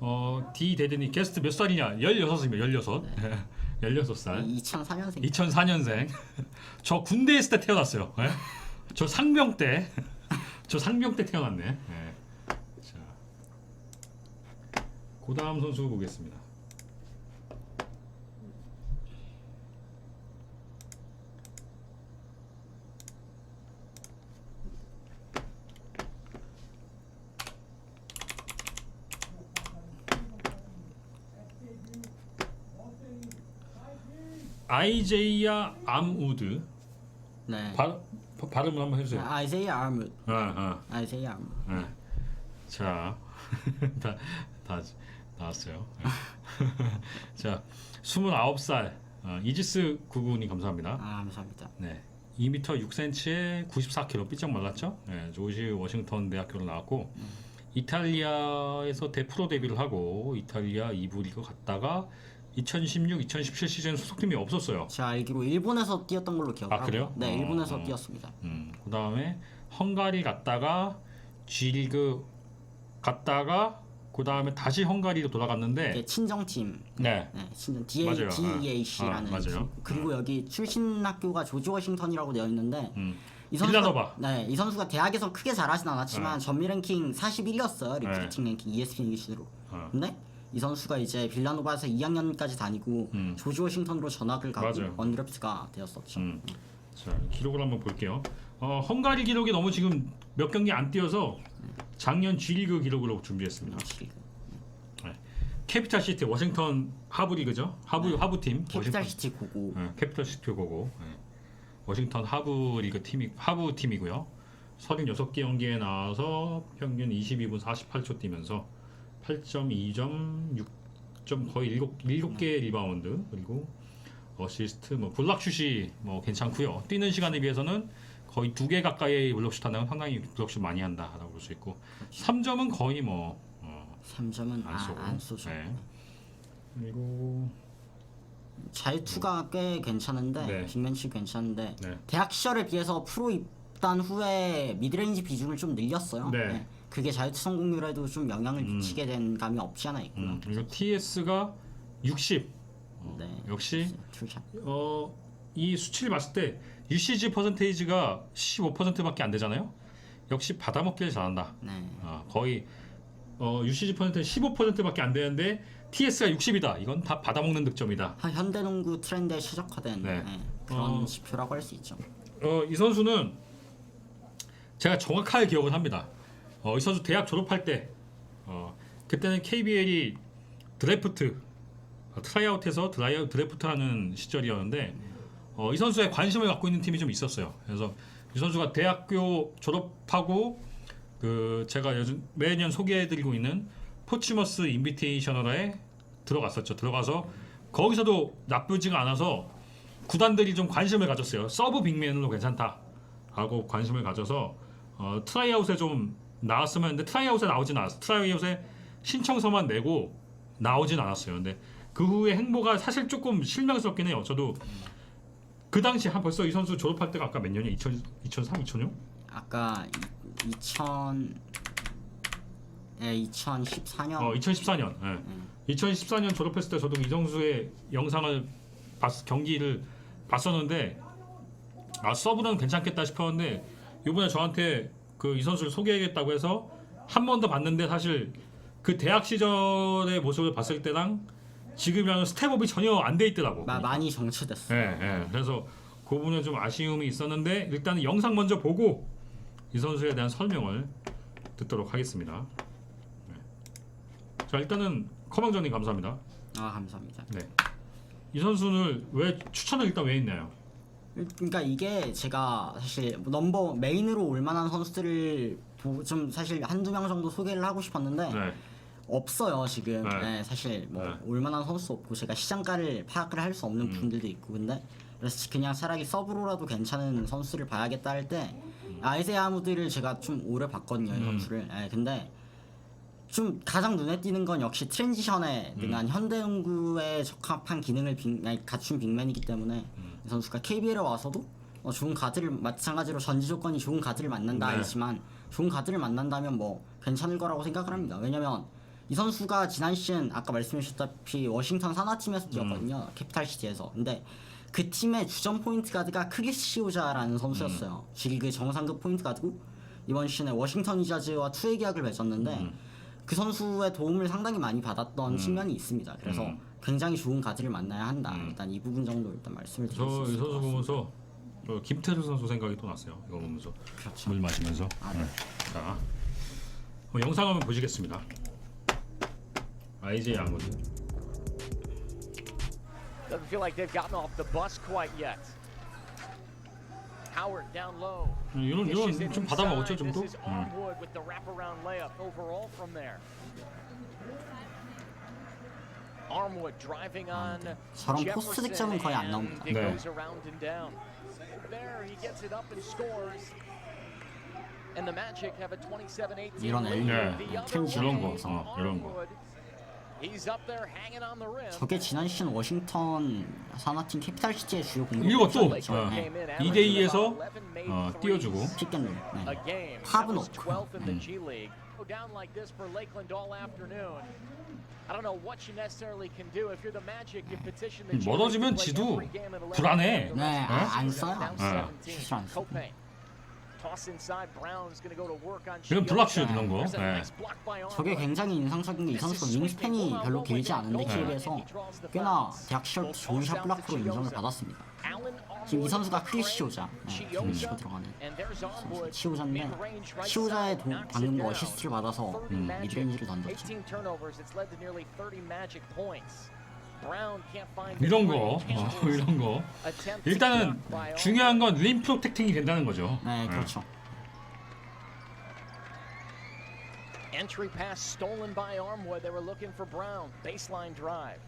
어, D 데드니 게스트 몇 살이냐? 16입니다. 16. 네. 16살. 2004년생. 2004년생. 저 군대에 있을 때 태어났어요. 예? 저 상병 때. 저 상병 때 태어났네. 예. 자. 고다음 선수 보겠습니다. 아이제이아 암우드 네. 발, 바- 발음을 한번 해주세요. 아이제이아 아무. 아, 아, 아이제이아 아무. 아. 자, 다, 다 나왔어요. 자, 29살 어, 이지스 구군이 감사합니다. 아 감사합니다. 네, 2m 6cm에 94kg 삐쩍 말랐죠. 네, 조지 워싱턴 대학교를 나왔고 이탈리아에서 대프로 데뷔를 하고 이탈리아 2부 리그 갔다가 2016, 2017 시즌 소속팀이 없었어요. 제가 알기로 일본에서 뛰었던 걸로 기억을 아, 그래요? 네, 어, 일본에서 어. 뛰었습니다. 음, 그 다음에 헝가리 갔다가 G리그 갔다가 그 다음에 다시 헝가리로 돌아갔는데 이게 친정팀. 네, 네, 친정 DA, 맞아요. DEAC라는 아, 맞아요. 그리고 여기 출신 학교가 조지 워싱턴이라고 되어 있는데 음, 이 빌라노바. 네, 이 선수가 대학에서 크게 잘하진 않았지만 전미 랭킹 41위였어요. 리프팅 랭킹 ESPN 기준으로. 어. 근데 이 선수가 이제 빌라노바에서 2학년까지 다니고 음. 조지 워싱턴으로 전학을 가고 맞아요. 언드래프트가 되었었죠. 음. 자 기록을 한번 볼게요. 어, 헝가리 기록이 너무 지금 몇 경기 안 뛰어서 작년 G리그 기록으로 준비했습니다. 확실히. 캐피탈 시티 워싱턴 하부 리그죠. 하부 하부 팀. 캐피탈 시티 고고. 네, 캐피탈 시티 고고. 네. 워싱턴 하부 리그 팀이 하부 팀이고요. 36개 경기에 나와서 평균 22분 48초 뛰면서 8.2점, 6점 거의 7, 7개 리바운드 그리고 어시스트 뭐 블락슛이 뭐 괜찮고요. 뛰는 시간에 비해서는 거의 두 개 가까이 블록슛 한다면 상당히 블록슛 많이 한다라고 볼 수 있고 3점은 거의 뭐 어, 3점은 안 아, 쏘고. 안 쏘죠. 네. 그리고 자유투가 꽤 괜찮은데 네. 빅맨치 괜찮은데 네. 대학 시절에 비해서 프로 입단 후에 미드레인지 비중을 좀 늘렸어요. 네. 그게 자유투 성공률에도 좀 영향을 미치게 된 감이 없지 않아 있고요. 음, 그리고 TS가 60. 네. 역시 투샷. 어, 이 수치를 봤을 때 UCG 퍼센테이지가 15%밖에 안 되잖아요. 역시 받아먹기를 잘한다. 네. 어, 거의 어, UCG 퍼센테이지 15%밖에 안 되는데 TS가 60이다. 이건 다 받아먹는 득점이다. 한 현대농구 트렌드에 최적화된 네. 네, 그런 어. 지표라고 할 수 있죠. 어, 이 선수는 제가 정확하게 기억을 합니다. 어, 이 선수 대학 졸업할 때 어, 그때는 KBL이 드래프트 어, 트라이아웃해서 드라이아웃 드래프트하는 시절이었는데 어, 이 선수의 관심을 갖고 있는 팀이 좀 있었어요. 그래서 이 선수가 대학교 졸업하고 그 제가 요즘 매년 소개해드리고 있는 포치머스 인비테이셔널에 들어갔었죠. 들어가서 거기서도 나쁘지가 않아서 구단들이 좀 관심을 가졌어요. 서브 빅맨으로 괜찮다라고 관심을 가져서 어, 트라이아웃에 좀 나왔으면 했는데 트라이아웃에 나오진 않았어요. 트라이아웃에 신청서만 내고 나오진 않았어요. 근데 그 후에 행보가 사실 조금 실망스럽긴 해요. 저도 그 당시 한 벌써 이 선수 졸업할 때가 아까 몇 년이야? 2000, 2003, 2004년? 아까 2000 예, 2014년 어, 2014년. 예. 2014년 졸업했을 때 저도 이정수의 영상을 봤, 경기를 봤었는데 아 서브는 괜찮겠다 싶었는데 이번에 저한테 그 이 선수를 소개하겠다고 해서 한 번 더 봤는데 사실 그 대학 시절의 모습을 봤을 때랑 지금이랑 스텝업이 전혀 안 돼 있더라고. 마, 많이 정체됐어. 예, 예. 그래서 그 부분에 좀 아쉬움이 있었는데 일단 영상 먼저 보고 이 선수에 대한 설명을 듣도록 하겠습니다. 네. 자 일단은 커망전님 감사합니다. 아 감사합니다. 네. 이 선수를 왜 추천을 일단 왜 했나요? 그러니까 이게 제가 사실 넘버 메인으로 올 만한 선수들을 보- 좀 사실 한두 명 정도 소개를 하고 싶었는데 네. 없어요 지금 네. 네, 사실 뭐 네. 올만한 선수 없고 제가 시장가를 파악을 할 수 없는 음. 부분들도 있고 근데 그래서 그냥 차라리 서브로라도 괜찮은 선수를 봐야겠다 할 때 아이세아 아무드를 제가 좀 오래 봤거든요 이 음. 선수를 네, 근데 좀 가장 눈에 띄는 건 역시 트랜지션에 음. 능한 현대농구에 적합한 기능을 빅, 아니, 갖춘 빅맨이기 때문에 음. 이 선수가 KBL에 와서도 어, 좋은 가드를 마찬가지로 전지 조건이 좋은 가드를 만난다 네. 했지만 좋은 가드를 만난다면 뭐 괜찮을 거라고 생각을 합니다. 왜냐면 이 선수가 지난 시즌 아까 말씀해주셨다시피 워싱턴 산하팀에서 뛰었거든요. 캐피탈 시티에서. 근데 그 팀의 주전 포인트 가드가 크리스 시오자라는 선수였어요. 지금 정상급 포인트 가드고 이번 시즌에 워싱턴 위자즈와 투의 계약을 맺었는데 그 선수의 도움을 상당히 많이 받았던 측면이 있습니다. 그래서 음. 굉장히 좋은 가드를 만나야 한다. 일단 이 부분 정도 일단 말씀을 드릴 수 저이 있을 것 선수 같습니다. 보면서 저 김태수 선수 생각이 또 났어요. 이거 보면서 그렇죠. 물 마시면서. 아, 네. 자, 어, 영상 한번 보시겠습니다. IJ 아무드. Doesn't feel like they've gotten off the bus quite yet. Howard down low. 음, 이런 Dishes 이런 it 좀 받아먹었죠. 좀도. This is 음. Armwood with the wraparound layup overall from there. Armwood driving on 저런 포스트 득점은 거의 안 and 나옵니다. it 네. goes around and down. There he gets it up and scores. And the Magic have a 27-18 이런. 네. Other 트랜지션 이런 거, 어, 이런 거. 저게 지난 시즌 워싱턴 산하팀 캐피탈 시티의 주요 공격. 이거 또 어, in 2대 averaging 2에서 about 11 made 어, 띄워주고 픽앤롤. a 네. 팝은 없고. 12th in the 음. G League. Go down like this for Lakeland all afternoon. I don't know what you necessarily can do if you're the Magic. You petition the G League to 멀어지면 지도 every game at 11 불안해. 네, 아, 안. 써요. 네. 17. 실수 안 써. 이건. 블락슛 이런 거. 네. 저게. 굉장히 인상적인 게 이 선수가 윙스팬이 별로 길지 않은데 키에 비해서 꽤나 대학 시절부터 좋은 샷 블락으로 인정을 받았습니다. 지금 이 선수가 크리시오자 네, 지금 치고 들어가는 치오자인데 치오자의 도, 방금 그 어시스트를 받아서 음, 미드레인지를 던졌죠. 이런 거 어, 이런 거 일단은 중요한 건 림 프로텍팅이 된다는 거죠. 네 그렇죠. Entry pass stolen by Armwood. They were looking for Brown. Baseline drive.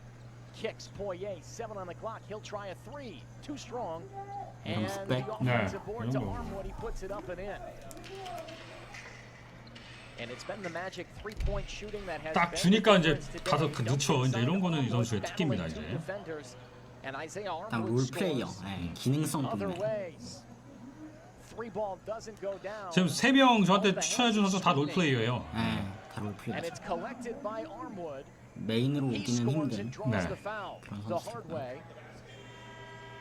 Kicks Poirier. Seven on the clock. He'll try a three. Too strong. And the offensive 네, board to. Armwood. He puts it up and in. And it's been the Magic three-point shooting that has 딱 been 주니까 이제. 가서 그 늦춰. 이제 이런 거는 이 선수의 특기입니다, 이제. defenders. And Isaiah 딱 Armwood 롤플레이어. 네, 기능성 Other 동네. ways. Three ball doesn't go down. 지금 세 명 저한테 추천해 준 선수 다 롤플레이어예요. 네, 다 And 롤플레이어. 메인으로 오기는 힘든. 네.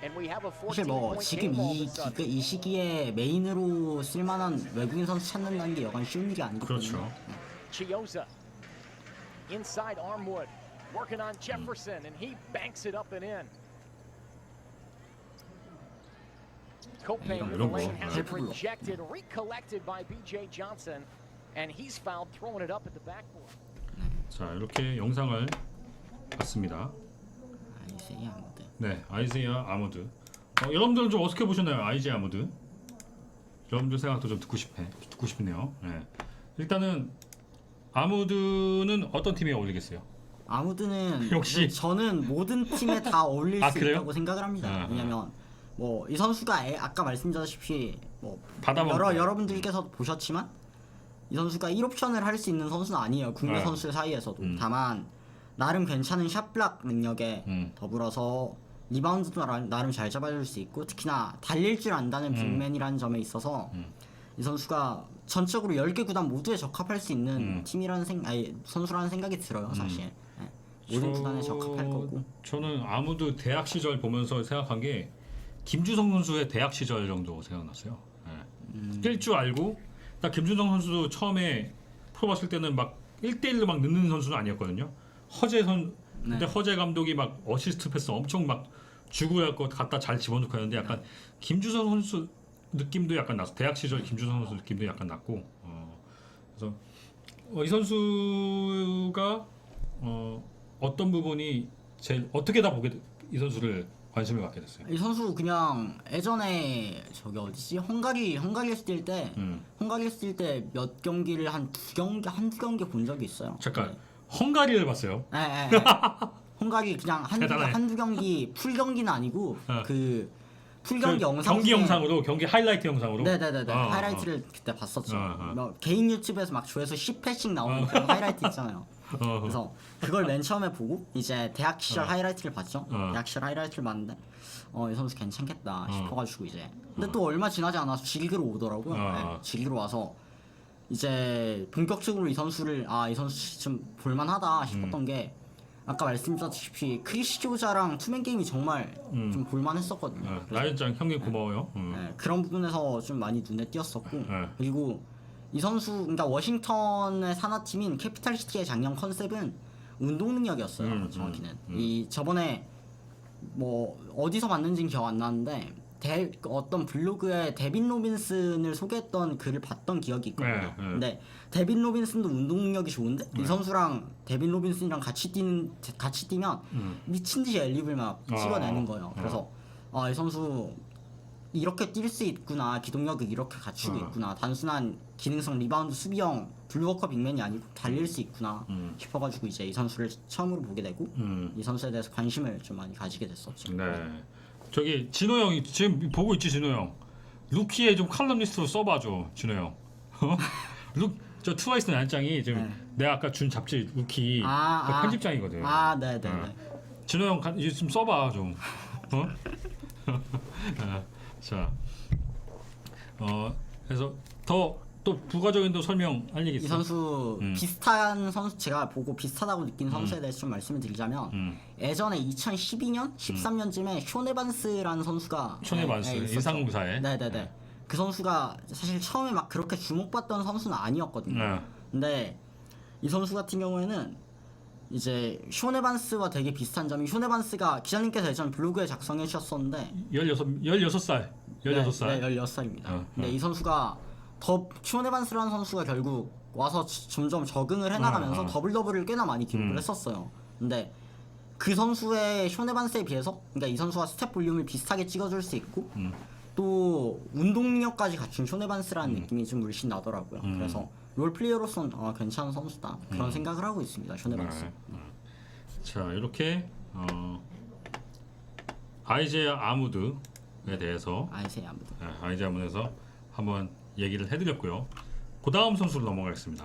그런 a 사실 뭐14 지금 이. 기, 이 시기에 메인으로 쓸만한 외국인 선수 찾는다는 게 여간 쉬운 일이 때문에 그렇죠. Chioza inside Armwood working on Jefferson and he banks it up and in. Copain 이런 with the 거. lane has it 헬프블록. rejected, recollected by B.J. Johnson, and he's fouled throwing it up at the backboard. 자 이렇게 영상을 봤습니다. 아이세이 아무데. 네, 아이즈야 아무드. 어, 여러분들은 좀 어떻게 보셨나요, 아이즈 아무드? 여러분들 생각도 좀 듣고 싶해, 듣고 싶네요. 네. 일단은 아무드는 어떤 팀에 어울리겠어요? 아무드는 역시. 저는 모든 팀에 다 어울릴 아, 수 그래요? 있다고 생각을 합니다. 아하. 왜냐면 뭐 이 선수가 애- 아까 말씀드렸다시피 뭐 여러 거예요. 여러분들께서 보셨지만 이 선수가 1옵션을 할 수 있는 선수는 아니에요. 국내 네. 선수들 사이에서도. 음. 다만 나름 괜찮은 샷블락 능력에 음. 더불어서 리바운드도 나- 나름 잘 잡아줄 수 있고 특히나 달릴 줄 안다는 빅맨이라는 점에 있어서 음. 이 선수가 전적으로 10개 구단 모두에 적합할 수 있는 음. 팀이라는 생 아니 선수라는 생각이 들어요, 사실. 네. 모든 구단에 적합할 거고. 저는 아무도 대학 시절 보면서 생각한 게 김주성 선수의 대학 시절 정도 생각났어요. 네. 뛸줄 알고 나 김주성 선수도 처음에 프로 봤을 때는 막 1대1로 막 넣는 선수는 아니었거든요. 허재 선 근데 네. 허재 감독이 막 어시스트 패스 엄청 막 주고 갖고 갖다 잘 집어넣고 하는데 약간 김주성 선수 느낌도 약간 났어. 대학 시절 김주성 선수 느낌도 약간 났고. 어, 그래서 어, 이 선수가 어, 어떤 부분이 제일 어떻게 다 보게 돼- 이 선수를 관심을 갖게 됐어요. 이 선수 그냥 예전에 저기 어디지 헝가리 헝가리에서 뛸 때 음. 헝가리에서 뛸 때 몇 경기를 한 두 경기 한 두 경기 본 적이 있어요. 잠깐 헝가리를 봤어요. 네. 네, 네. 헝가리 그냥 한두 대단해. 한두 경기 풀 경기는 아니고 어. 그풀그 경기 영상 경기 중에- 영상으로 경기 하이라이트 영상으로. 네네네네 어, 어, 하이라이트를 그때 봤었죠. 어, 어. 뭐 개인 유튜브에서 막 조회수 10회씩 나오는 그런 하이라이트 있잖아요. 어, 어. 그래서 그걸 맨 처음에 보고 이제 대학 시절 하이라이트를 봤죠. 어. 대학 시절 하이라이트를 봤는데 어 이 선수 괜찮겠다 어. 싶어가지고 이제 근데 또 얼마 지나지 않아서 질기로 오더라고요. 어. 네, 질기로 와서 이제 본격적으로 이 선수를 아 이 선수 좀 볼만하다 싶었던 게 아까 말씀드렸다시피 크리스티오자랑 투맨 게임이 정말 좀 볼만했었거든요. 네, 라이언짱 형님 고마워요. 음. 네, 그런 부분에서 좀 많이 눈에 띄었었고 네. 그리고 이 선수 그러니까 워싱턴의 산하팀인 캐피탈시티의 작년 컨셉은 운동 능력이었어요 음, 정확히는 음, 음. 이 저번에 뭐 어디서 봤는지는 기억 안 나는데 데, 어떤 블로그에 데빈 로빈슨을 소개했던 글을 봤던 기억이 있거든요. 네, 네. 근데 데빈 로빈슨도 운동 능력이 좋은데 이 선수랑 데빈 로빈슨이랑 같이 뛰는 같이 뛰면 미친 듯이 엘립을 막 아, 찍어내는 거예요. 그래서 아 이 선수 이렇게 뛸 수 있구나 기동력을 이렇게 갖추고 어. 있구나 단순한 기능성 리바운드 수비형 블루워커 빅맨이 아니고 달릴 수 있구나 싶어가지고 이제 이 선수를 처음으로 보게 되고 음. 이 선수에 대해서 관심을 좀 많이 가지게 됐었죠. 네. 저기 진호 형이 지금 보고 있지 진호 형. 루키에 좀 칼럼니스트로 써봐줘 진호 형. 어? 룩저 트와이스 난장이 지금 네. 내가 아까 준 잡지 루키 아, 그 아. 편집장이거든. 아 네네네. 어. 진호 형 가- 이제 좀 써봐 좀. 어? 아, 자, 어 그래서 더 또 부가적인 또 설명 할 얘기 이 있어. 선수 음. 비슷한 선수 제가 보고 비슷하다고 느낀 선수에 대해서 좀 말씀을 드리자면 음. 예전에 2012년 13년쯤에 쇼네반스라는 선수가 쇼네 예, 반스 예, 있었죠. 인상공사에. 네네네. 그 선수가 사실 처음에 막 그렇게 주목받던 선수는 아니었거든요. 네. 근데 이 선수 같은 경우에는 이제 쇼네반스와 되게 비슷한 점이 쇼네반스가 기자님께서 예전 블로그에 작성해 주셨었는데 16 16살. 16살. 네, 16살입니다. 어, 근데 어. 이 선수가 더 쇼네반스라는 선수가 결국 와서 지- 점점 적응을 해나가면서 어, 어. 더블 더블을 꽤나 많이 기록을 음. 했었어요. 근데 그 선수의 쇼네반스에 비해서 그러니까 이 선수가 스텝 볼륨을 비슷하게 찍어줄 수 있고 음. 또 운동력까지 갖춘 쇼네반스라는 느낌이 좀 물씬 나더라고요. 음. 그래서 롤 플레이어로서는 아, 괜찮은 선수다 그런 생각을 하고 있습니다. 쇼네반스. 네. 자 이렇게 어, 아이제 아무드에 대해서 아이세 아무도. 네, 아이제 아무드에서 한번 얘기를 해드렸고요. 그 다음 선수로 넘어가겠습니다.